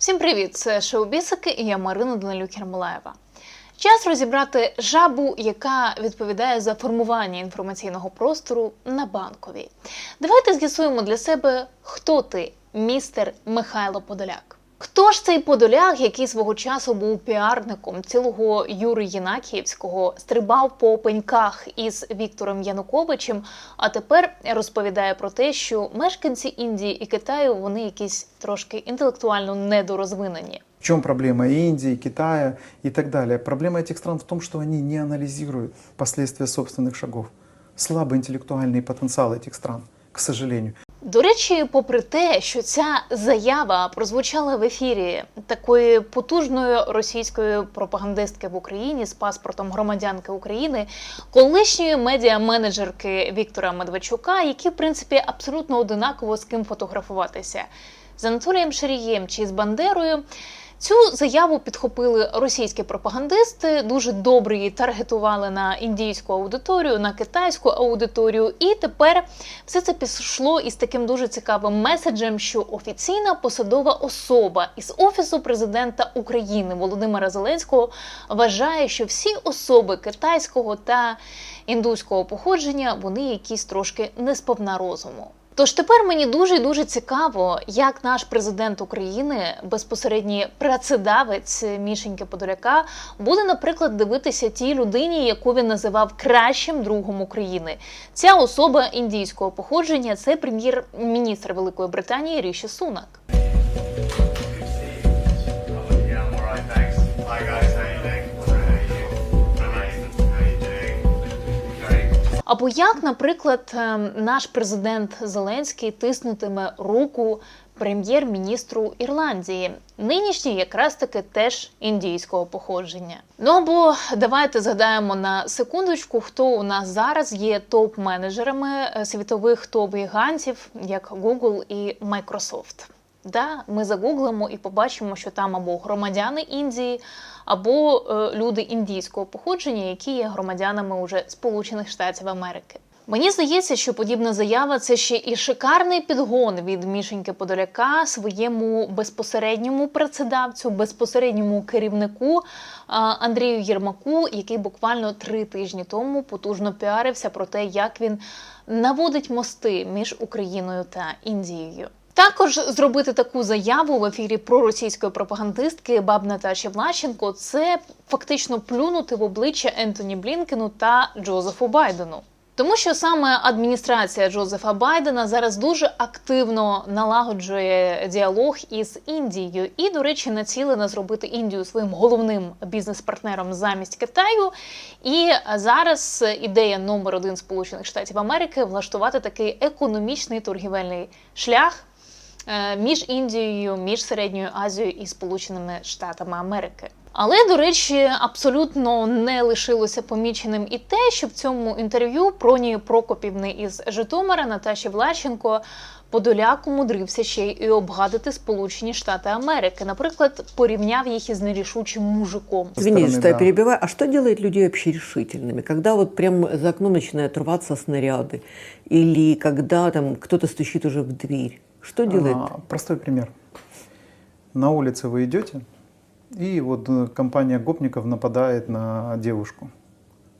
Всім привіт! Це шоу Бісики і я Марина Данилюк Ермолаєва. Час розібрати жабу, яка відповідає за формування інформаційного простору на банковій. Давайте з'ясуємо для себе, хто ти, містер Михайло Подоляк. Хто ж цей Подоляк, який свого часу був піарником цілого Юри Єнакіївського, стрибав по пеньках із Віктором Януковичем, а тепер розповідає про те, що мешканці Індії і Китаю вони якісь трошки інтелектуально недорозвинені. В чем проблема Индии, Китая и так далее? Проблема этих стран в том, что они не анализируют последствия собственных шагов. Слабый интеллектуальный потенциал этих стран, к сожалению. До речі, попри те, що ця заява прозвучала в ефірі такої потужної російської пропагандистки в Україні з паспортом громадянки України, колишньої медіа-менеджерки Віктора Медведчука, які в принципі абсолютно одинаково з ким фотографуватися з Анатолієм Шарієм чи з Бандерою. Цю заяву підхопили російські пропагандисти, дуже добре її таргетували на індійську аудиторію, на китайську аудиторію. І тепер все це пішло із таким дуже цікавим меседжем, що офіційна посадова особа із офісу президента України Володимира Зеленського вважає, що всі особи китайського та індуського походження вони якісь трошки не сповна розуму. Тож тепер мені дуже дуже цікаво, як наш президент України, безпосередній працедавець Мішеньки Подоляка, буде, наприклад, дивитися тій людині, яку він називав кращим другом України. Ця особа індійського походження це прем'єр-міністр Великої Британії Ріші Сунак. Або як, наприклад, ем, наш президент Зеленський тиснутиме руку прем'єр-міністру Ірландії, нинішній якраз таки теж індійського походження. Ну або давайте згадаємо на секундочку, хто у нас зараз є топ-менеджерами е, світових топ-гігантів, як Google і Microsoft. Да, ми загуглимо і побачимо, що там або громадяни Індії, або е, люди індійського походження, які є громадянами уже Сполучених Штатів Америки. Мені здається, що подібна заява це ще і шикарний підгон від Мішеньки Подоляка своєму безпосередньому працедавцю, безпосередньому керівнику Андрію Єрмаку, який буквально три тижні тому потужно піарився про те, як він наводить мости між Україною та Індією. Також зробити таку заяву в ефірі проросійської пропагандистки баб Наташі Влащенко це фактично плюнути в обличчя Ентоні Блінкену та Джозефу Байдену. Тому що саме адміністрація Джозефа Байдена зараз дуже активно налагоджує діалог із Індією і, до речі, націлена зробити Індію своїм головним бізнес-партнером замість Китаю. І зараз ідея номер один Сполучених Штатів Америки влаштувати такий економічний торгівельний шлях між Індією, між Середньою Азією і Сполученими Штатами Америки. Але, до речі, абсолютно не лишилося поміченим і те, що в цьому інтерв'ю Пронії Прокопівни із Житомира Наташі Влащенко Подоляк умудрився ще й обгадити Сполучені Штати Америки. Наприклад, порівняв їх із нерішучим мужиком. Извините, стороны, что я да. перебиваю. А что делает людей вообще решительными? Когда вот прям за окном начинают рваться снаряды? Или когда там кто-то стучит уже в дверь? Что делает? А, простой пример. На улице вы идете, и вот э, компания гопников нападает на девушку.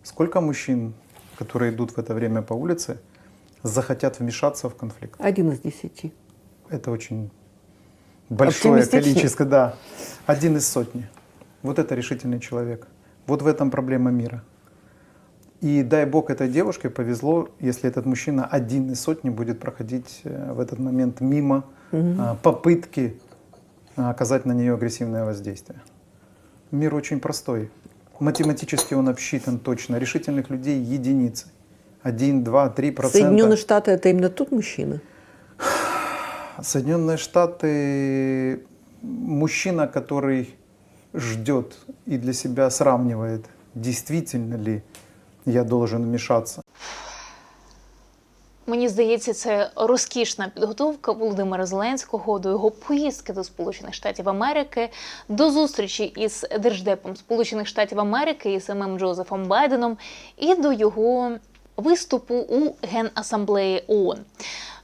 Сколько мужчин, которые идут в это время по улице, захотят вмешаться в конфликт? Один из десяти. Это очень большое количество, да. Один из сотни. Вот это решительный человек. Вот в этом проблема мира. И дай бог этой девушке повезло, если этот мужчина один из сотни будет проходить э, в этот момент мимо а, попытки а, оказать на нее агрессивное воздействие. Мир очень простой. Математически он обсчитан точно. Решительных людей единицы. Один, два, три процента. Соединенные Штаты это именно тот мужчина? Соединенные Штаты мужчина, который ждет и для себя сравнивает, действительно ли я должен вмешаться. Мені здається, це розкішна підготовка Володимира Зеленського до його поїздки до Сполучених Штатів Америки, до зустрічі із держдепом Сполучених Штатів Америки і самим Джозефом Байденом, і до його виступу у Генасамблеї ООН.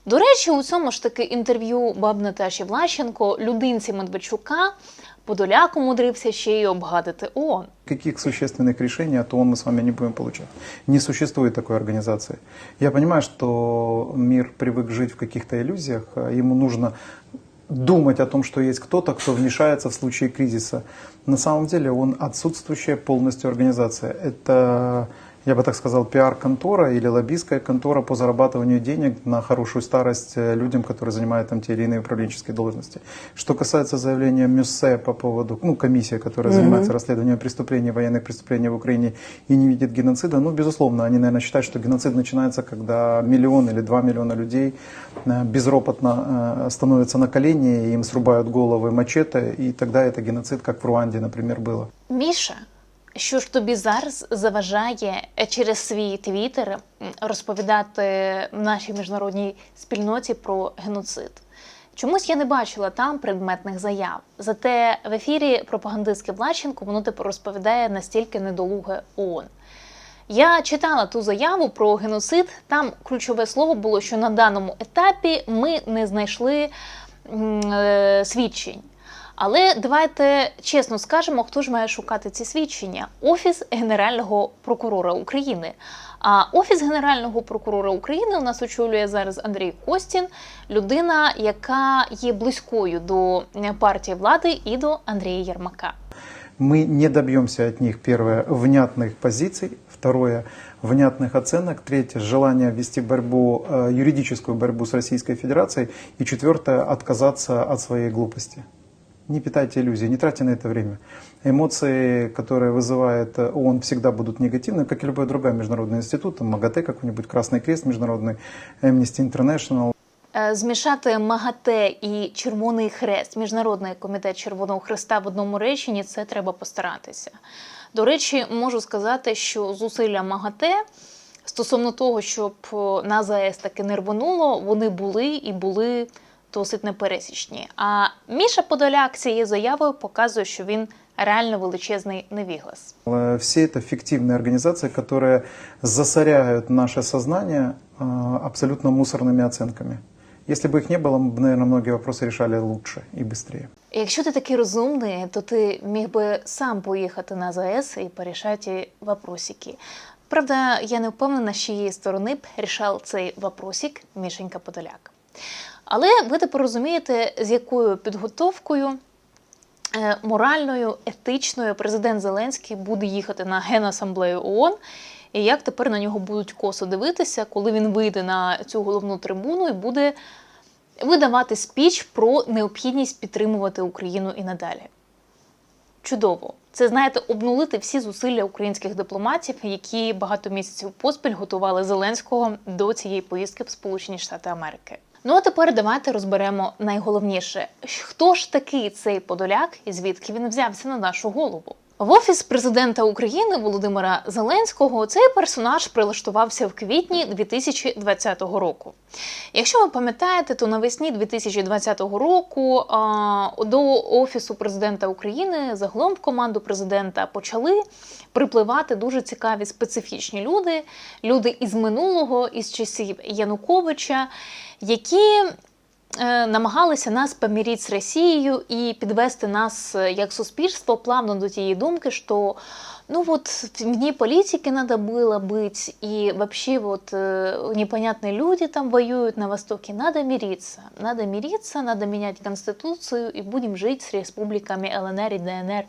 До речі, у цьому ж таки інтерв'ю баб Наташі Влащенко людинці Медведчука Подоляк умудрився ще й обгадити ООН. Каких существенных решений от ООН мы с вами не будем получать? Не существует такой организации. Я понимаю, что мир привык жить в каких-то иллюзиях, а ему нужно думать о том, что есть кто-то, кто вмешается в случае кризиса. На самом деле он отсутствующая полностью организация. Это, я бы так сказал, пиар-контора или лоббистская контора по зарабатыванию денег на хорошую старость э, людям, которые занимают там те или иные управленческие должности. Что касается заявления Мюссе по поводу, ну, комиссия, которая занимается расследованием преступлений, военных преступлений в Украине и не видит геноцида, ну, безусловно, они, наверное, считают, что геноцид начинается, когда миллион или два миллиона людей э, безропотно э, становятся на колени, им срубают головы мачете, и тогда это геноцид, как в Руанде, например, было. Міша, що ж тобі зараз заважає е, через свій твіттер розповідати нашій міжнародній спільноті про геноцид? Чомусь я не бачила там предметних заяв. Зате в ефірі пропагандистки Влащенко воно типу розповідає настільки недолуге ООН. Я читала ту заяву про геноцид. Там ключове слово було, що на даному етапі ми не знайшли е, свідчень. Але давайте чесно скажемо, хто ж має шукати ці свідчення? Офіс Генерального прокурора України. А офіс Генерального прокурора України у нас очолює зараз Андрій Костін, людина, яка є близькою до е, партії влади і до Андрія Єрмака. Мы не добьемся от них, первое, внятных позиций, второе, внятных оценок, третье, желание вести борьбу, э, юридическую борьбу с Российской Федерацией, и четвертое, отказаться от своей глупости. Не питайте иллюзий, не тратьте на это время. Эмоции, которые вызывает э, ООН, всегда будут негативны, как и любой другой международный институт, там МАГАТЭ какой-нибудь, Красный Крест международный, Amnesty International, Е, Змішати МАГАТЕ і Червоний Хрест, Міжнародний комітет Червоного Хреста в одному реченні це треба постаратися. До речі, можу сказати, що зусилля МАГАТЕ стосовно того, щоб е, на ЗАЕС таки не рвонуло, вони були і були досить непересічні. А Міша Подоляк цією заявою показує, що він реально величезний невіглас. Э, Все это фиктивные организации, которые засоряют наше сознание э, абсолютно мусорными оценками. Если бы их не было, мы бы, наверное, многие вопросы решали лучше и быстрее. Якщо ти такий розумний, то ти міг би сам поїхати на ЗАЕС і порішати вопросики. Правда, я не впевнена, з чиєї сторони б рішав цей вопросик Мішенька Подоляк. Але ви тепер розумієте, з якою підготовкою е, моральною, етичною президент Зеленський буде їхати на Генасамблею ООН, і як тепер на нього будуть косо дивитися, коли він вийде на цю головну трибуну і буде видавати спіч про необхідність підтримувати Україну і надалі. Чудово. Це знаєте, обнулити всі зусилля українських дипломатів, які багато місяців поспіль готували Зеленського до цієї поїздки в Сполучені Штати Америки. Ну а тепер давайте розберемо найголовніше: хто ж такий цей подоляк і звідки він взявся на нашу голову? В офіс президента України Володимира Зеленського цей персонаж прилаштувався в квітні 2020 року. Якщо ви пам'ятаєте, то навесні 2020 року а, до офісу президента України загалом в команду президента почали припливати дуже цікаві специфічні люди, люди із минулого, із часів Януковича, які е, намагалися нас помірити з Росією і підвести нас е, як суспільство плавно до тієї думки, що ну вот вне политики надо было быть, и вообще вот э, непонятные люди там воюют на Востоке, надо мириться. Надо мириться, надо менять Конституцию, и будем жить с республиками ЛНР і ДНР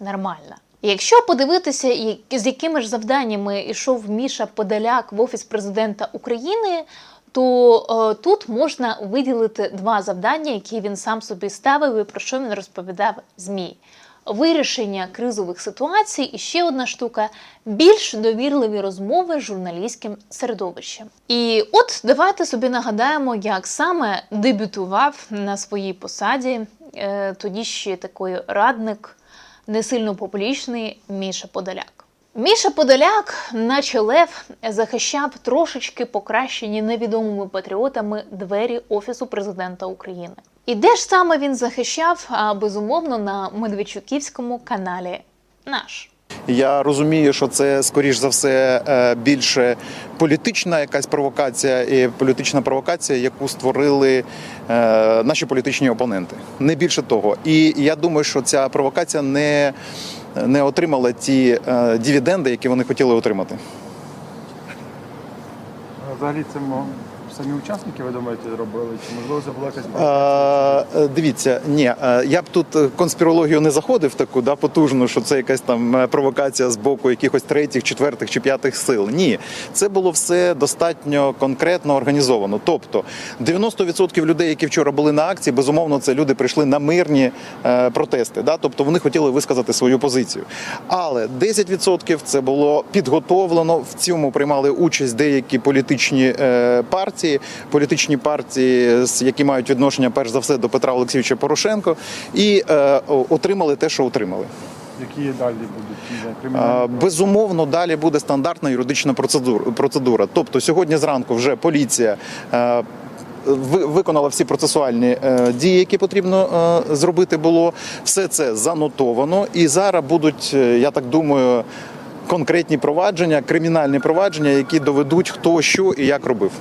нормально. І Якщо подивитися, і- з якими ж завданнями йшов Міша Подоляк в офіс президента України, то е, тут можна виділити два завдання, які він сам собі ставив і про що він розповідав ЗМІ. Вирішення кризових ситуацій і ще одна штука більш довірливі розмови з журналістським середовищем. І от давайте собі нагадаємо, як саме дебютував на своїй посаді е, тоді ще такий радник, не сильно публічний Міша Подоляк. Міша Подоляк, наче лев, захищав трошечки покращені невідомими патріотами двері Офісу президента України. І де ж саме він захищав? Безумовно на Медведчуківському каналі наш. Я розумію, що це скоріш за все е, більше політична якась провокація, і політична провокація, яку створили е, наші політичні опоненти. Не більше того. І я думаю, що ця провокація не, не отримала ті е, дивіденди, які вони хотіли отримати. Взагалі це самі учасники, ви думаєте, робили? Чи можливо це була якась? Е, дивіться, ні, е, я б тут е, конспірологію не заходив таку, да, потужну, що це якась там е, провокація з боку якихось третіх, четвертих чи п'ятих сил. Ні, це було все достатньо конкретно організовано. Тобто 90% людей, які вчора були на акції, безумовно, це люди прийшли на мирні протести. Да? Тобто вони хотіли висказати свою позицію. Але 10% це було підготовлено. В цьому приймали участь деякі політичні е, партії, політичні партії, які мають відношення перш за все до Петра Олексійовича Порошенко, і е, отримали те, що отримали. Які далі будуть Е, кримінальні? Безумовно, далі буде стандартна юридична процедура. Тобто сьогодні зранку вже поліція. е, ви- Виконала всі процесуальні е, дії, які потрібно зробити було. Все це занотовано, і зараз будуть, я так думаю, конкретні провадження, кримінальні провадження, які доведуть хто що і як робив.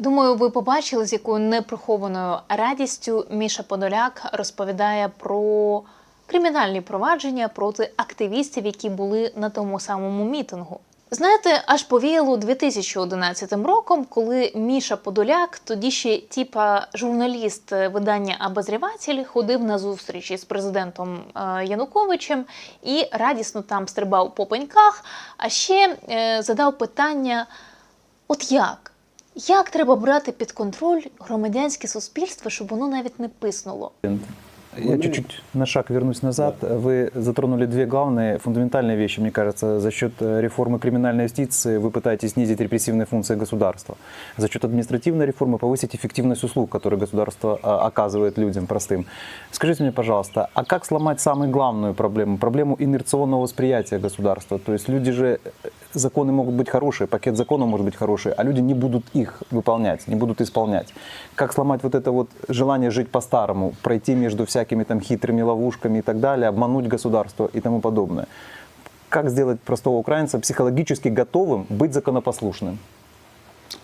Думаю, ви побачили, з якою неприхованою радістю Міша Подоляк розповідає про кримінальні провадження проти активістів, які були на тому самому мітингу. Знаєте, аж повіяло 2011 роком, коли Міша Подоляк, тоді ще типа журналіст видання «Обозріватель», ходив на зустрічі з президентом е, Януковичем і радісно там стрибав по пеньках, а ще е, задав питання: от як? Як треба брати під контроль громадянське суспільство, щоб воно навіть не писнуло? Я чуть-чуть на шаг вернусь назад. Вы затронули две главные фундаментальные вещи, мне кажется. За счет э, реформы криминальной юстиции вы пытаетесь снизить репрессивные функции государства. За счет административной реформы повысить эффективность услуг, которые государство а, оказывает людям простым. Скажите мне, пожалуйста, а как сломать самую главную проблему? Проблему инерционного восприятия государства. То есть люди же, э, законы могут быть хорошие, пакет законов может быть хороший, а люди не будут их выполнять, не будут исполнять. Как сломать вот это вот желание жить по-старому, пройти между всякими там хитрыми ловушками и так далее, обмануть государство и тому подобное? Как сделать простого украинца психологически готовым быть законопослушным?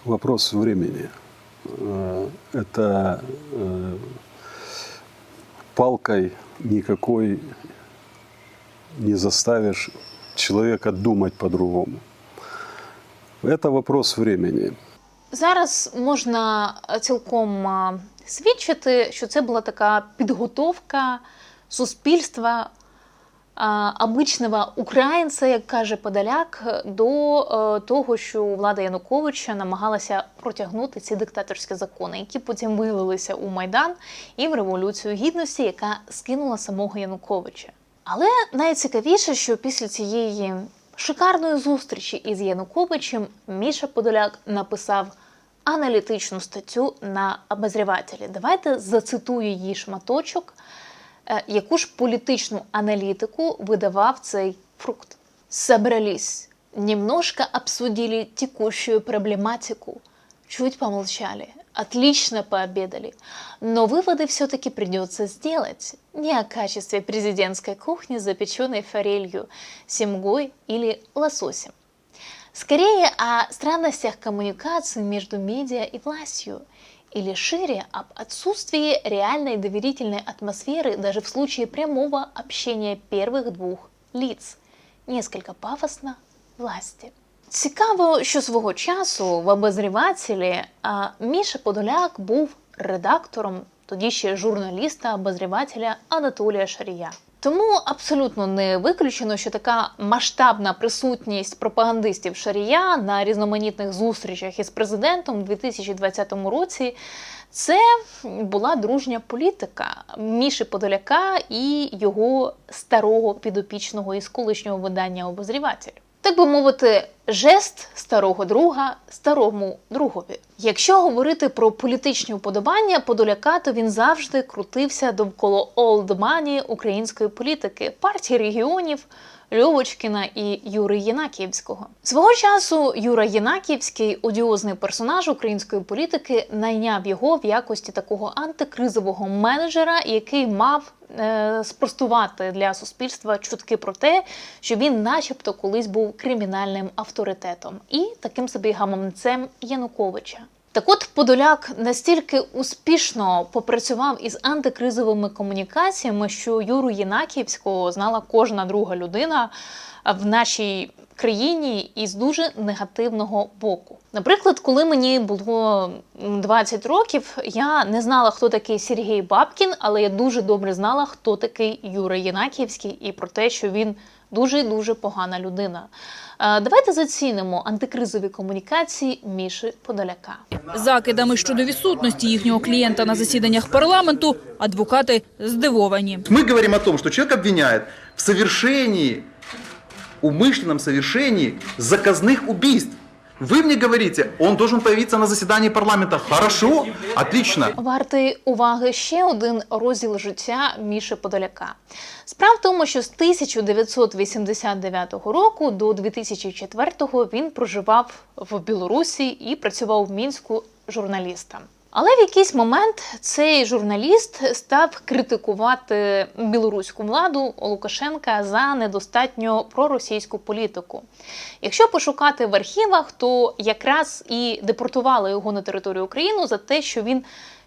Вопрос времени. Э, Это э, палкой никакой не заставишь человека думать по-другому. Это вопрос времени. Зараз можна е, цілком свідчити, що це була така підготовка суспільства а, обичного українця, як каже Подоляк, до е, того, що влада Януковича намагалася протягнути ці диктаторські закони, які потім вилилися у Майдан і в Революцію Гідності, яка скинула самого Януковича. Але найцікавіше, що після цієї шикарної зустрічі із Януковичем Міша Подоляк написав аналітичну статтю на обозрівателі. Давайте зацитую її шматочок, е, яку ж політичну аналітику видавав цей фрукт. Собрались, немножко обсудили текущую проблематику, чуть помолчали, отлично пообедали, но выводы все-таки придется сделать. Не о качестве президентской кухни, запеченной форелью, семгой или лососем. Скорее о странностях коммуникации между медиа и властью, или шире об отсутствии реальной доверительной атмосферы даже в случае прямого общения первых двух лиц. Несколько пафосно власти. Цікаво, що свого часу в обозрівателі Міша Подоляк був редактором, тоді ще журналіста обозрівателя Анатолія Шарія. Тому абсолютно не виключено, що така масштабна присутність пропагандистів Шарія на різноманітних зустрічах із президентом у 2020 році це була дружня політика Міші Подоляка і його старого підопічного із колишнього видання обозріватель. Так би мовити, жест старого друга старому другові. Якщо говорити про політичні уподобання Подоляка, то він завжди крутився довкола money української політики, партії регіонів. Льовочкіна і Юри Єнакіївського. Свого часу Юра Єнакіївський, одіозний персонаж української політики, найняв його в якості такого антикризового менеджера, який мав спростувати для суспільства чутки про те, що він, начебто, колись був кримінальним авторитетом і таким собі гаманцем Януковича. Так от Подоляк настільки успішно попрацював із антикризовими комунікаціями, що Юру Єнаківського знала кожна друга людина в нашій країні із дуже негативного боку. Наприклад, коли мені було 20 років, я не знала, хто такий Сергій Бабкін, але я дуже добре знала, хто такий Юра Єнакіївський, і про те, що він дуже дуже погана людина. Давайте зацінимо антикризові комунікації Міші Подоляка. Закидами щодо відсутності їхнього клієнта на засіданнях парламенту адвокати здивовані. Мы говорим о том, что человек обвиняет в совершении, умышленном совершении заказных убийств. Вы мне говорите, он должен появиться на заседании парламента. Хорошо, отлично. Вартий уваги ще один розділ життя Міші Подоляка. Справа в тому, що з 1989 року до 2004 він проживав в Білорусі і працював в мінську журналістом. Але в якийсь момент цей журналіст став критикувати білоруську владу Лукашенка за недостатньо проросійську політику. Якщо пошукати в архівах, то якраз і депортували його на територію України за те, що він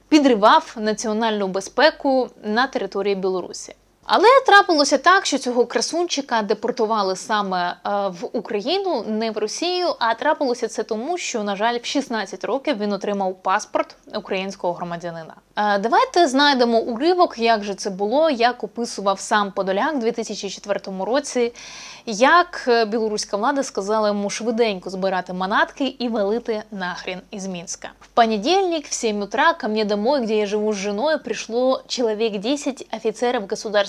підривав національну безпеку на території Білорусі. Але трапилося так, що цього красунчика депортували саме е, в Україну, не в Росію. А трапилося це тому, що, на жаль, в 16 років він отримав паспорт українського громадянина. Е, Давайте знайдемо уривок, як же це було, як описував сам Подоляк у 2004 році, як е, білоруська влада сказала йому швиденько збирати манатки і валити нахрен із Мінська. В понедельник в 7 утра ко мне домой, где я живу с женой, пришло человек 10 офицеров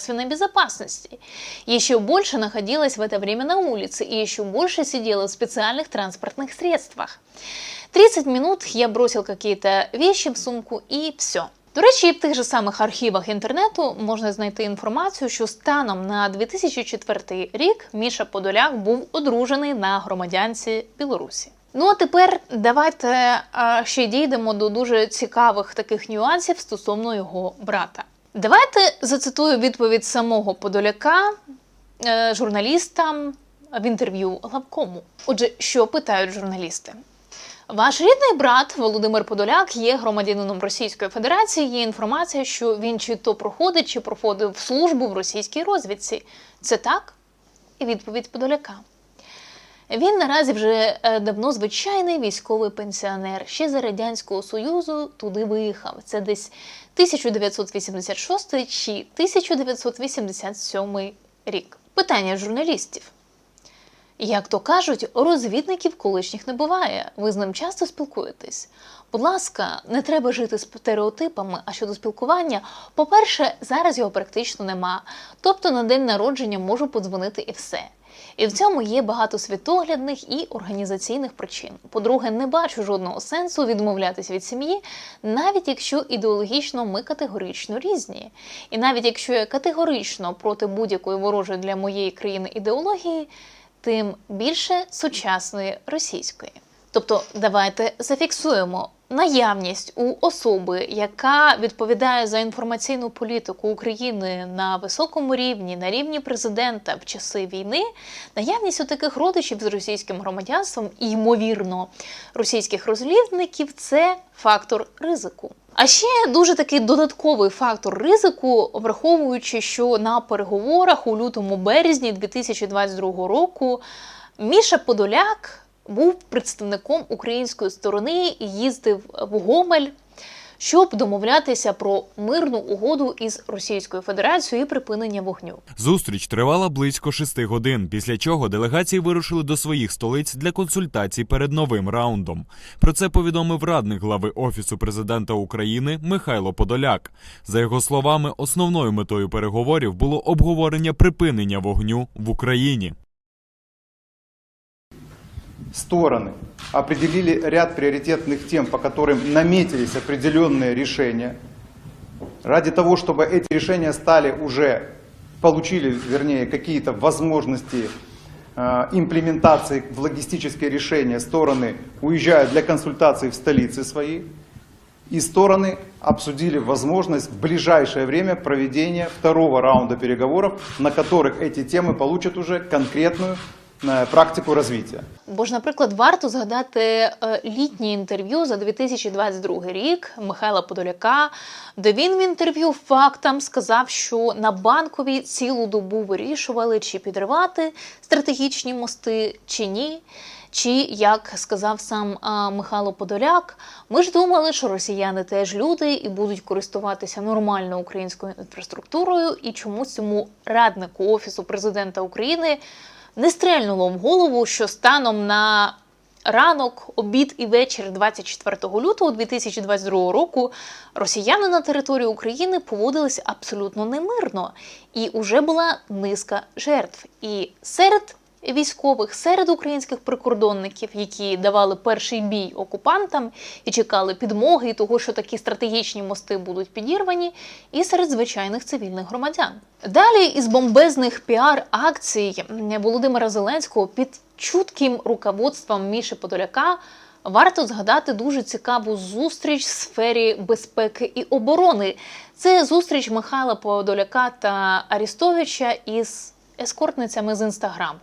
государственной безопасности. Еще больше находилось в это время на улице и еще больше сидело в специальных транспортных средствах. 30 минут я бросил какие-то вещи в сумку и все. До речі, і в тих же самих архівах інтернету можна знайти інформацію, що станом на 2004 рік Міша Подоляк був одружений на громадянці Білорусі. Ну а тепер давайте а, ще дійдемо до дуже цікавих таких нюансів стосовно його брата. Давайте зацитую відповідь самого Подоляка е, журналістам в інтерв'ю главкому. Отже, що питають журналісти? Ваш рідний брат Володимир Подоляк є громадянином Російської Федерації. Є інформація, що він чи то проходить, чи проходив службу в російській розвідці. Це так? І відповідь Подоляка. Він наразі вже е, давно звичайний військовий пенсіонер. Ще за Радянського Союзу туди виїхав. Це десь 1986 чи 1987 рік. Питання журналістів. Як то кажуть, розвідників колишніх не буває. Ви з ним часто спілкуєтесь. Будь ласка, не треба жити стереотипами. А щодо спілкування, по-перше, зараз його практично нема. Тобто на день народження можу подзвонити і все. І в цьому є багато світоглядних і організаційних причин. По-друге, не бачу жодного сенсу відмовлятися від сім'ї, навіть якщо ідеологічно ми категорично різні. І навіть якщо я категорично проти будь-якої ворожої для моєї країни ідеології, тим більше сучасної російської. Тобто, давайте зафіксуємо наявність у особи, яка відповідає за інформаційну політику України на високому рівні, на рівні президента в часи війни, наявність у таких родичів з російським громадянством і, ймовірно, російських розвідників це фактор ризику. А ще дуже такий додатковий фактор ризику, враховуючи, що на переговорах у лютому березні 2022 року Міша Подоляк був представником української сторони і їздив в Гомель, щоб домовлятися про мирну угоду із Російською Федерацією і припинення вогню. Зустріч тривала близько шести годин, після чого делегації вирушили до своїх столиць для консультацій перед новим раундом. Про це повідомив радник глави Офісу президента України Михайло Подоляк. За його словами, основною метою переговорів було обговорення припинення вогню в Україні. Стороны определили ряд приоритетных тем, по которым наметились определенные решения. Ради того, чтобы эти решения стали уже, получили, вернее, какие-то возможности э, имплементации в логистические решения, стороны уезжают для консультаций в столицы свои, и стороны обсудили возможность в ближайшее время проведения второго раунда переговоров, на которых эти темы получат уже конкретную практику развития. Бо ж, наприклад, варто згадати е, літнє інтерв'ю за 2022 рік Михайла Подоляка, де він в інтерв'ю фактам сказав, що на банковій цілу добу вирішували, чи підривати стратегічні мости, чи ні. Чи як сказав сам а, Михайло Подоляк, ми ж думали, що росіяни теж люди і будуть користуватися нормальною українською інфраструктурою, і чомусь цьому раднику офісу президента України не стрельнуло в голову, що станом на ранок, обід і вечір 24 лютого 2022 року росіяни на території України поводились абсолютно немирно, і уже була низка жертв. І серед військових, серед українських прикордонників, які давали перший бій окупантам і чекали підмоги і того, що такі стратегічні мости будуть підірвані, і серед звичайних цивільних громадян. Далі із бомбезних піар-акцій Володимира Зеленського під чутким руководством Міші Подоляка. Варто згадати дуже цікаву зустріч в сфері безпеки і оборони. Це зустріч Михайла Подоляка та Арістовича із ескортницями з інстаграму.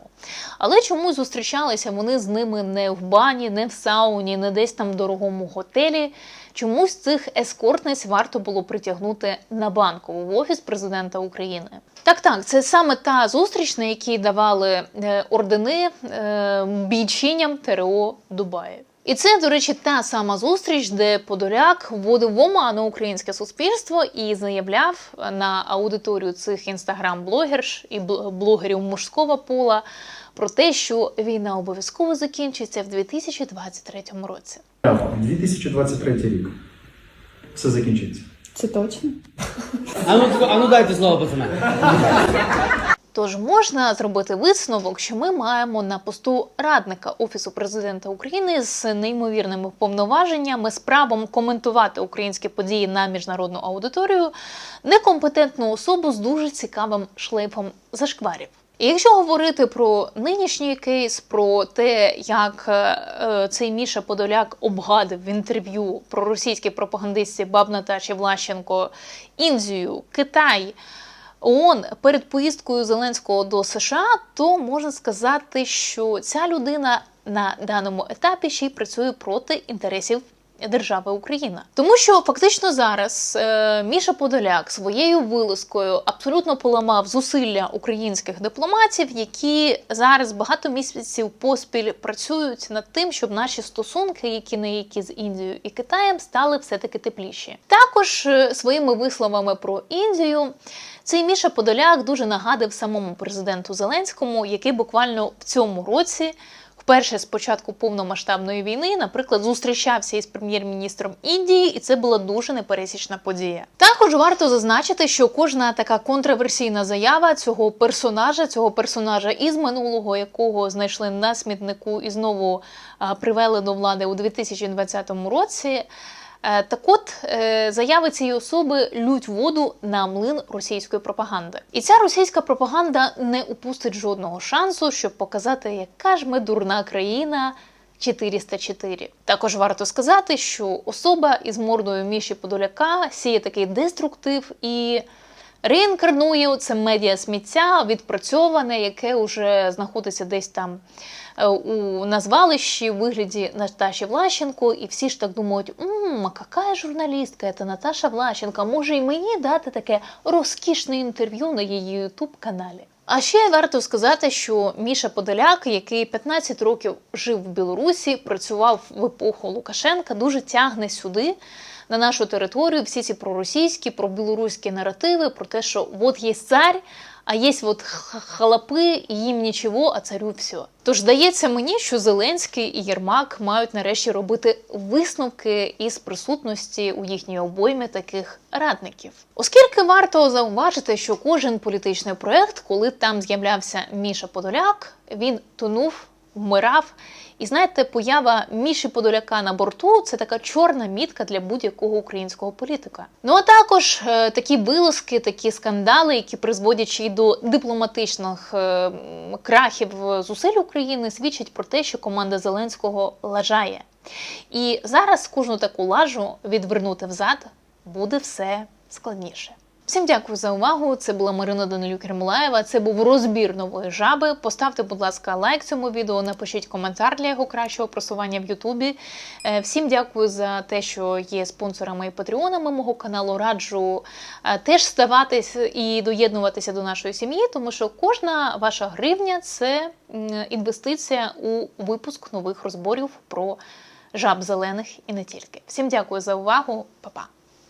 Але чомусь зустрічалися вони з ними не в бані, не в сауні, не десь там в дорогому готелі. Чомусь цих ескортниць варто було притягнути на банкову в офіс президента України. Так, так, це саме та зустріч, на якій давали е, ордени е, бійчиням ТРО Дубаї. І це, до речі, та сама зустріч, де Подоляк вводив в оману українське суспільство і заявляв на аудиторію цих інстаграм-блогерш і бл- блогерів мужського пола про те, що війна обов'язково закінчиться в 2023 році. 2023 рік. Все закінчиться. Це точно? А ну, а ну дайте слово, пацани. Тож можна зробити висновок, що ми маємо на посту радника Офісу президента України з неймовірними повноваженнями, з правом коментувати українські події на міжнародну аудиторію, некомпетентну особу з дуже цікавим шлейфом зашкварів. І якщо говорити про нинішній кейс, про те, як е, е, цей Міша Подоляк обгадив в інтерв'ю про російські пропагандистці Баб Наташі Влащенко Індію, Китай, ООН перед поїздкою Зеленського до США, то можна сказати, що ця людина на даному етапі ще й працює проти інтересів. Держави Україна, тому що фактично зараз е, Міша Подоляк своєю вилазкою абсолютно поламав зусилля українських дипломатів, які зараз багато місяців поспіль працюють над тим, щоб наші стосунки, які не які з Індією і Китаєм, стали все таки тепліші. Також е, своїми висловами про Індію цей Міша Подоляк дуже нагадав самому президенту Зеленському, який буквально в цьому році. Вперше з початку повномасштабної війни, наприклад, зустрічався із прем'єр-міністром Індії, і це була дуже непересічна подія. Також варто зазначити, що кожна така контроверсійна заява цього персонажа, цього персонажа із минулого, якого знайшли на смітнику і знову привели до влади у 2020 році. Е, Так от, е, заяви цієї особи лють воду на млин російської пропаганди. І ця російська пропаганда не упустить жодного шансу, щоб показати, яка ж ми дурна країна. 404. Також варто сказати, що особа із мордою Міші Подоляка сіє такий деструктив і реінкарнує це медіа сміття відпрацьоване, яке вже знаходиться десь там е, у назвалищі в вигляді Наташі Влащенко, і всі ж так думають: а яка журналістка, це Наташа Влащенко, може і мені дати таке розкішне інтерв'ю на її ютуб каналі. А ще варто сказати, що Міша Подоляк, який 15 років жив в Білорусі, працював в епоху Лукашенка, дуже тягне сюди. На нашу територію всі ці проросійські, пробілоруські наративи про те, що от є цар, а є от халапи, їм нічого, а царю все. Тож здається мені, що Зеленський і Єрмак мають нарешті робити висновки із присутності у їхній обоймі таких радників. Оскільки варто зауважити, що кожен політичний проект, коли там з'являвся Міша Подоляк, він тонув, вмирав. І знаєте, поява Міші Подоляка на борту це така чорна мітка для будь-якого українського політика. Ну а також е, такі вилазки, такі скандали, які й до дипломатичних е, крахів зусиль України, свідчать про те, що команда Зеленського лажає. І зараз кожну таку лажу відвернути взад буде все складніше. Всім дякую за увагу. Це була Марина Данилюк Ремулаєва. Це був розбір нової жаби. Поставте, будь ласка, лайк цьому відео, напишіть коментар для його кращого просування в Ютубі. Е, Всім дякую за те, що є спонсорами і патреонами мого каналу. Раджу е, теж ставатись і доєднуватися до нашої сім'ї, тому що кожна ваша гривня це інвестиція у випуск нових розборів про жаб зелених і не тільки. Всім дякую за увагу, Па-па!